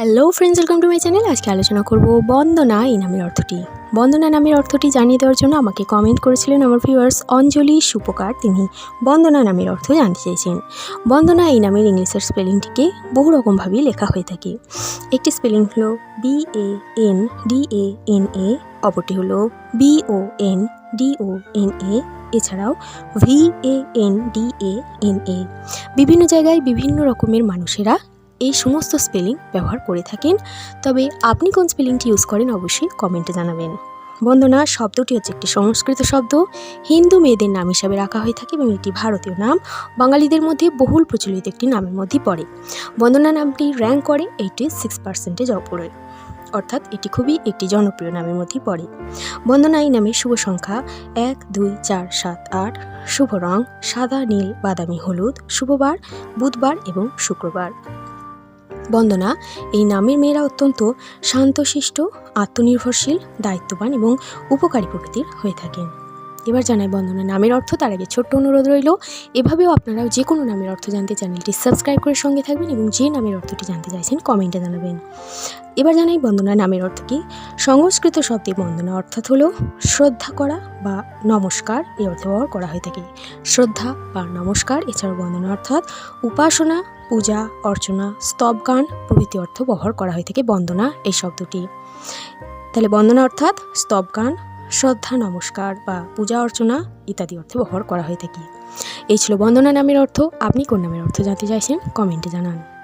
Hello friends welcome to my channel আজকে আলোচনা করব বন্দনা এই নামের অর্থটি। বন্দনা নামের অর্থটি জানিয়ে দেওয়ার জন্য আমাকে কমেন্ট করেছিলেন আমার ভিউয়ার্স অঞ্জলি সুপকার। তিনি বন্দনা নামের অর্থ জানতে চেয়েছেন। বন্দনা এই নামের ইংলিশের স্পেলিংটিকে বহু রকমভাবেই লেখা হয়ে থাকে। একটি স্পেলিং হলো B A N D A N A অপরটি হলো B O N D O N A এছাড়াও V A N D A N A বিভিন্ন জায়গায় বিভিন্ন রকমের মানুষেরা এই সমস্ত স্পেলিং ব্যবহার করে থাকেন। তবে আপনি কোন স্পেলিংটি ইউজ করেন অবশ্যই কমেন্টে জানাবেন। বন্দনা শব্দটি হচ্ছে একটি সংস্কৃত শব্দ। হিন্দু মেয়েদের নাম হিসাবে রাখা হয়ে থাকে এবং এটি ভারতীয় নাম। বাঙালিদের মধ্যে বহুল প্রচলিত একটি নামের মধ্যে পড়ে। বন্দনা নামটি র্যাঙ্ক করে এইটি সিক্স পার্সেন্টেজ অপরে অর্থাৎ এটি খুবই একটি জনপ্রিয় নামের মধ্যে পড়ে। বন্দনা এই নামের শুভ সংখ্যা এক, দুই, চার, সাত, আট। শুভ রং সাদা, নীল, বাদামি, হলুদ। শুভবার বুধবার এবং শুক্রবার। বন্দনা, এই নামের মেয়েরা অত্যন্ত শান্তশিষ্ট, আত্মনির্ভরশীল, দায়িত্ববান এবং উপকারী প্রকৃতির হয়ে থাকেন। এবার জানাই বন্দনা, নামের অর্থ তার আগে ছোট্ট অনুরোধ রইল। এভাবেও আপনারাও যে কোনো নামের অর্থ জানতে চ্যানেলটি সাবস্ক্রাইব করে সঙ্গে থাকবেন এবং যে নামের অর্থটি জানতে চাইছেন কমেন্টে জানাবেন। এবার জানাই বন্দনা, নামের অর্থ কি? সংস্কৃত শব্দে বন্দনা অর্থাৎ হলো শ্রদ্ধা করা বা নমস্কার, এই অর্থে ব্যবহার করা হয়ে থাকে। শ্রদ্ধা বা নমস্কার, এছাড়াও বন্দনা অর্থাৎ উপাসনা পূজা, অর্চনা স্তবগান প্রভৃতি অর্থ ব্যবহার করা হয়ে থাকে বন্দনা এই শব্দটি। তাহলে বন্দনা অর্থাৎ স্তবগান শ্রদ্ধা, নমস্কার বা পূজা, অর্চনা ইত্যাদি অর্থে ব্যবহার করা হয়ে থাকে। এই ছিল বন্দনা নামের অর্থ। আপনি কোন নামের অর্থ জানতে চাইছেন, কমেন্টে জানান।